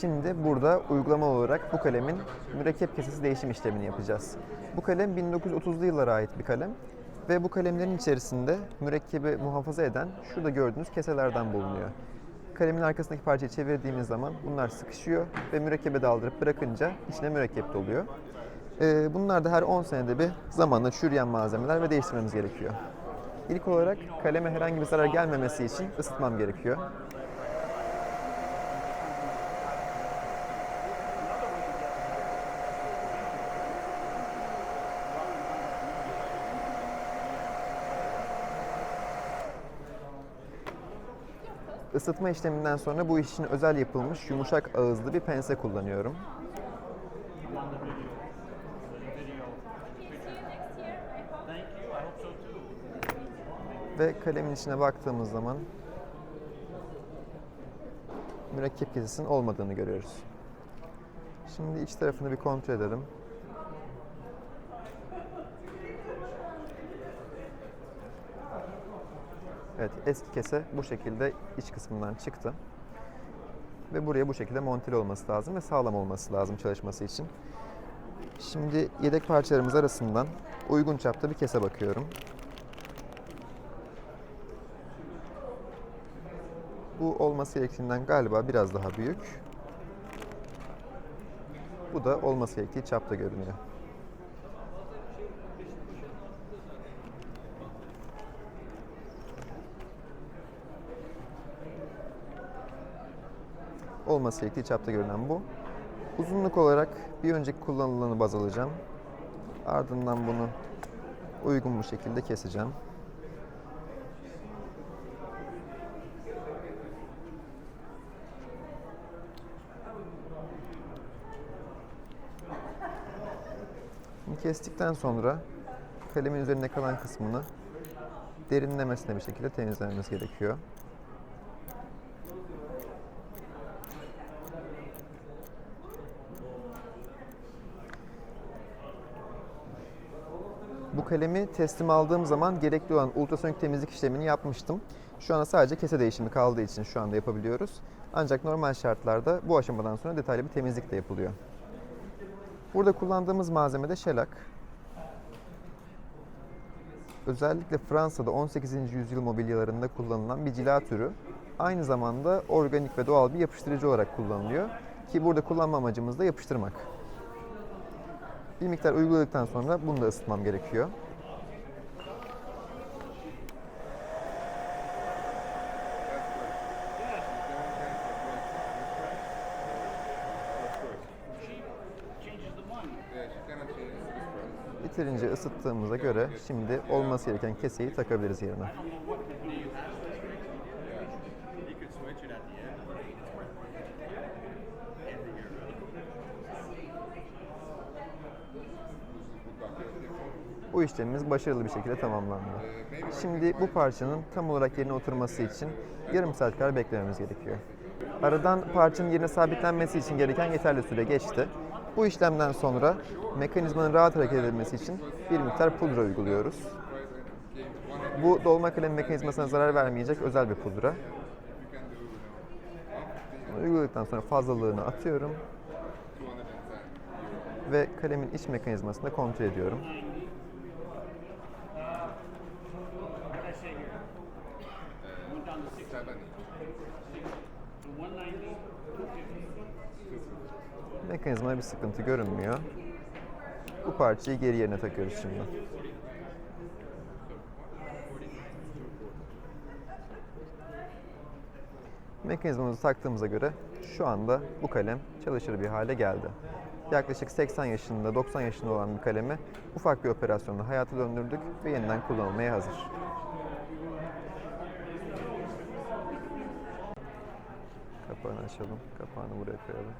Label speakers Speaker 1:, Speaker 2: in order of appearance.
Speaker 1: Şimdi burada uygulama olarak bu kalemin mürekkep kesesi değişim işlemini yapacağız. Bu kalem 1930'lu yıllara ait bir kalem ve bu kalemlerin içerisinde mürekkebi muhafaza eden şurada gördüğünüz keselerden bulunuyor. Kalemin arkasındaki parçayı çevirdiğimiz zaman bunlar sıkışıyor ve mürekkebe daldırıp bırakınca içine mürekkep doluyor. Ee, bunlar da her 10 senede bir zamanla çürüyen malzemeler ve değiştirmemiz gerekiyor. İlk olarak kaleme herhangi bir zarar gelmemesi için ısıtmam gerekiyor. Isıtma işleminden sonra bu iş için özel yapılmış yumuşak ağızlı bir pense kullanıyorum. Ve kalemin içine baktığımız zaman mürekkep kesesinin olmadığını görüyoruz. Şimdi iç tarafını bir kontrol edelim. Evet, eski kese bu şekilde iç kısmından çıktı. Ve buraya bu şekilde monteli olması lazım ve sağlam olması lazım çalışması için. Şimdi yedek parçalarımız arasından uygun çapta bir kese bakıyorum. Bu olması gerektiğinden galiba biraz daha büyük. Bu da olması gerektiği çapta görünüyor. Olması gerektiği çapta görünen bu. Uzunluk olarak bir önceki kullanılanı baz alacağım. Ardından bunu uygun bir şekilde keseceğim. Kestikten sonra kalemin üzerinde kalan kısmını derinlemesine bir şekilde temizlememiz gerekiyor. Bu kalemi teslim aldığım zaman gerekli olan ultrasonik temizlik işlemini yapmıştım. Şu anda sadece kese değişimi kaldığı için şu anda yapabiliyoruz. Ancak normal şartlarda bu aşamadan sonra detaylı bir temizlik de yapılıyor. Burada kullandığımız malzeme de şelak. Özellikle Fransa'da 18. yüzyıl mobilyalarında kullanılan bir cila türü. Aynı zamanda organik ve doğal bir yapıştırıcı olarak kullanılıyor. Ki burada kullanma amacımız da yapıştırmak. Bir miktar uyguladıktan sonra bunu da ısıtmam gerekiyor. Yeterince ısıttığımıza göre şimdi olması gereken keseyi takabiliriz yerine. Bu işlemimiz başarılı bir şekilde tamamlandı. Şimdi bu parçanın tam olarak yerine oturması için yarım saat kadar beklememiz gerekiyor. Aradan parçanın yerine sabitlenmesi için gereken yeterli süre geçti. Bu işlemden sonra mekanizmanın rahat hareket edilmesi için bir miktar pudra uyguluyoruz. Bu dolma kalem mekanizmasına zarar vermeyecek özel bir pudra. Uyguladıktan sonra fazlalığını atıyorum ve kalemin iç mekanizmasını kontrol ediyorum. Mekanizmada bir sıkıntı görünmüyor. Bu parçayı geri yerine takıyoruz şimdi. Mekanizmamızı taktığımıza göre şu anda bu kalem çalışır bir hale geldi. Yaklaşık 80 yaşında, 90 yaşında olan bir kalemi ufak bir operasyonla hayata döndürdük ve yeniden kullanılmaya hazır. Kapağını açalım. Kapağını buraya koyalım.